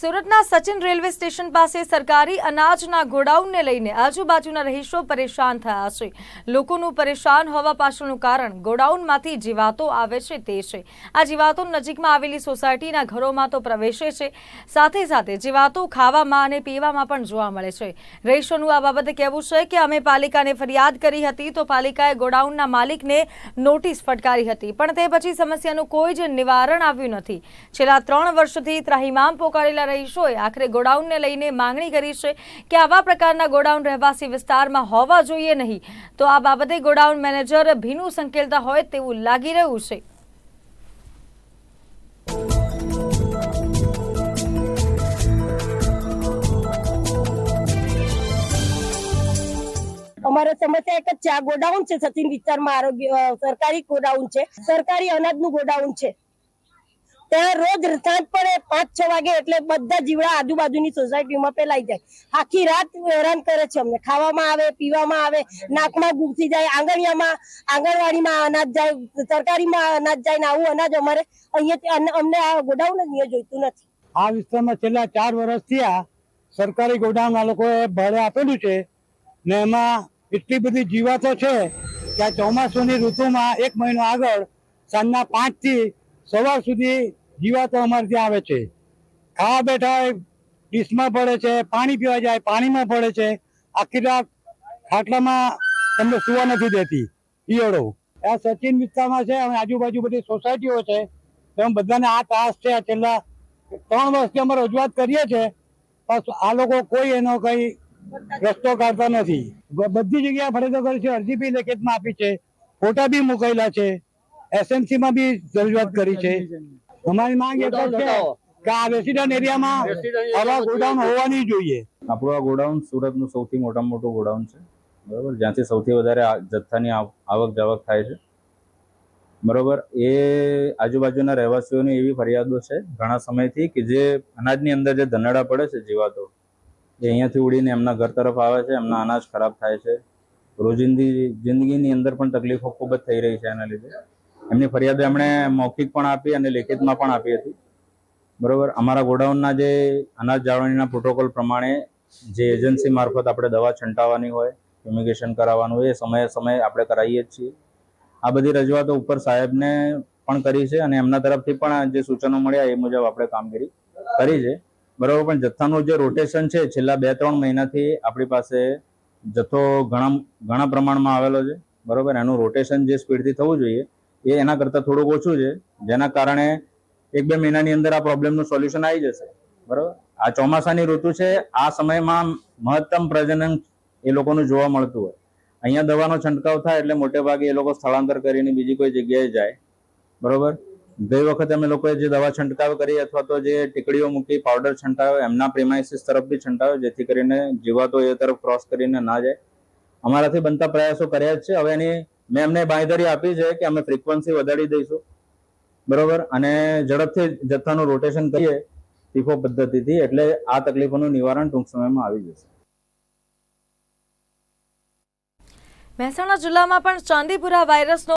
સુરતના Sachin railway station પાસે સરકારી અનાજના ગોડાઉનને લઈને આજુબાજુના રહીશો પરેશાન થયા છે. લોકોનું પરેશાન હોવા પાછળનું કારણ ગોડાઉનમાંથી જીવાતો આવે છે તે છે. આ જીવાતો નજીકમાં આવેલી સોસાયટીના ઘરોમાં તો પ્રવેશે છે. સાથે સાથે જીવાતો ખાવામાં અને પીવામાં પણ જોવા મળે છે. રહીશોનું આ બાબતે કહેવું છે કે અમે પાલિકાને ફરિયાદ કરી હતી તો પાલિકાએ ગોડાઉનના માલિકને નોટિસ ફટકારી હતી. પણ તે પછી સમસ્યાનું કોઈ જ નિવારણ આવ્યું નથી. છેલ્લા ત્રણ વર્ષથી ત્રાહિમામ પોકારેલા રહીશોએ આખરે ગોડાઉનને લઈને માંગણી કરી છે કે આવા પ્રકારના ગોડાઉન રહેવાસી વિસ્તારમાં હોવા જોઈએ નહીં. તો આ બાબતે ગોડાઉન મેનેજર ભીનું સંકેલતા હોય તેવું લાગી રહ્યું છે. અમારે સમસ્યા એક જ છે, આ ગોડાઉન છે, સચિન વિસ્તારમાં આરોગ્ય સરકારી ગોડાઉન છે. સરકારી અનાજનું ગોડાઉન છે. ત્યાં રોજ સાંજ પડે પાંચ છ વાગે એટલે બધા જીવડા આજુબાજુની સોસાયટીમાં ફેલાઈ જાય. આખી રાત હેરાન કરે છે અમને. ખાવામાં આવે, પીવામાં આવે, નાકમાં ઘૂસી જાય આંગણિયામાં આંગણવાડીમાં અનાજ જાય, સરકારીમાં અનાજ જાય ને આવું અનાજ અમારે અહીંયા અમને આ ગોડાઉન જ અહીંયા જોઈતું નથી. આ વિસ્તારમાં છેલ્લા ચાર વર્ષથી આ સરકારી ગોડાઉન આ લોકોએ ભાડે આપેલું છે ને એમાં એટલી બધી જીવાતો છે કે આ ચોમાસુની ઋતુમાં એક મહિનો આગળ સાંજના પાંચથી સવાર સુધી જીવાતો અમારે ત્યાં આવે છે. ખાવા બેઠા ડીશમાં પડે છે, પાણી પીવા જાય, પાણીમાં પડે છે. આખી રાત ખાટલામાં તમને સુવા નથી દેતી. ઈયળો આ સચિન વિસ્તારમાં છે, અને આજુબાજુ બધી સોસાયટીઓ છે. તેમ બધાને આ ત્રાસ છે, આ છેલ્લા ત્રણ વર્ષથી અમે રજૂઆત કરીએ છીએ. પણ આ લોકો કોઈ એનો કઈ રસ્તો કાઢતા નથી. બધી જગ્યાએ ફરજો કરી છે અરજી બી લેખિતમાં આપી છે. ફોટા બી મુકાયેલા છે. એસએમસીમાં બી રજૂઆત કરી છે. અમારી માંગ એક જ છે કે આ રેસિડન્ટ એરિયામાં આવા ગોડાઉન હોવાની જોઈએ. આપણું આ ગોડાઉન સુરતનું સૌથી મોટામાં મોટું ગોડાઉન છે. બરાબર? જ્યાંથી સૌથી વધારે જથ્થાની આવક જાવક થાય છે. બરોબર? એ આજુબાજુના રહેવાસીઓની એવી ફરિયાદો છે ઘણા સમયથી કે જે અનાજની અંદર જે ધનડા પડે છે જીવાતો એ અહીંયાથી ઉડીને એમના ઘર તરફ આવે છે એમના અનાજ ખરાબ થાય છે. રોજિંદી જિંદગીની અંદર પણ તકલીફો ખૂબ જ થઈ રહી છે એના લીધે. એમની ફરિયાદો એમણે મૌખિક પણ આપી અને લેખિતમાં પણ આપી હતી. બરોબર? અમારા ગોડાઉનના જે અનાજ જાળવણીના પ્રોટોકોલ પ્રમાણે જે એજન્સી મારફત આપણે દવા છંટાવવાની હોય, ફ્યુમિગેશન કરાવવાનું હોય, એ સમયે સમયે આપણે કરાવીએ જ છીએ. આ બધી રજૂઆતો ઉપર સાહેબને પણ કરી છે અને એમના તરફથી પણ જે સૂચનો મળ્યા એ મુજબ આપણે કામગીરી કરી છે. બરોબર? પણ જથ્થાનું જે રોટેશન છે, છેલ્લા બે ત્રણ મહિનાથી આપણી પાસે જથ્થો ઘણા ઘણા પ્રમાણમાં આવેલો છે. બરોબર? એનું રોટેશન જે સ્પીડથી થવું જોઈએ એ એના કરતાં થોડુંક ઓછું છે. જેના કારણે એક બે મહિનાની અંદર આ પ્રોબ્લેમનું સોલ્યુશન આવી જશે. બરોબર? આ ચોમાસાની ઋતુ છે. આ સમયમાં મહત્તમ પ્રજનન એ લોકોનું જોવા મળતું હોય. અહીંયા દવાનો છંટકાવ થાય એટલે મોટે ભાગે એ લોકો સ્થળાંતર કરીને બીજી કોઈ જગ્યાએ જાય. બરોબર? ગઈ વખતે અમે લોકોએ જે દવા છંટકાવ કરી અથવા તો જે ટીકડીઓ મૂકી પાવડર છંટાવ્યો, એમના પ્રેમાઇસિસ તરફ બી છંટાવ્યો, જેથી કરીને જીવાતો એ તરફ ક્રોસ કરીને ના જાય. અમારાથી બનતા પ્રયાસો કર્યા જ છે. હવે એની મેં એમને બાંયધરી આપી છે કે અમે ફ્રીક્વન્સી વધારી દઈશું. બરોબર? અને ઝડપથી જથ્થાનું રોટેશન કરીએ ટીફો પદ્ધતિથી, એટલે આ તકલીફોનું નિવારણ ટૂંક સમયમાં આવી જશે. મહેસાણા જિલ્લામાં પણ ચાંદીપુરા વાયરસનો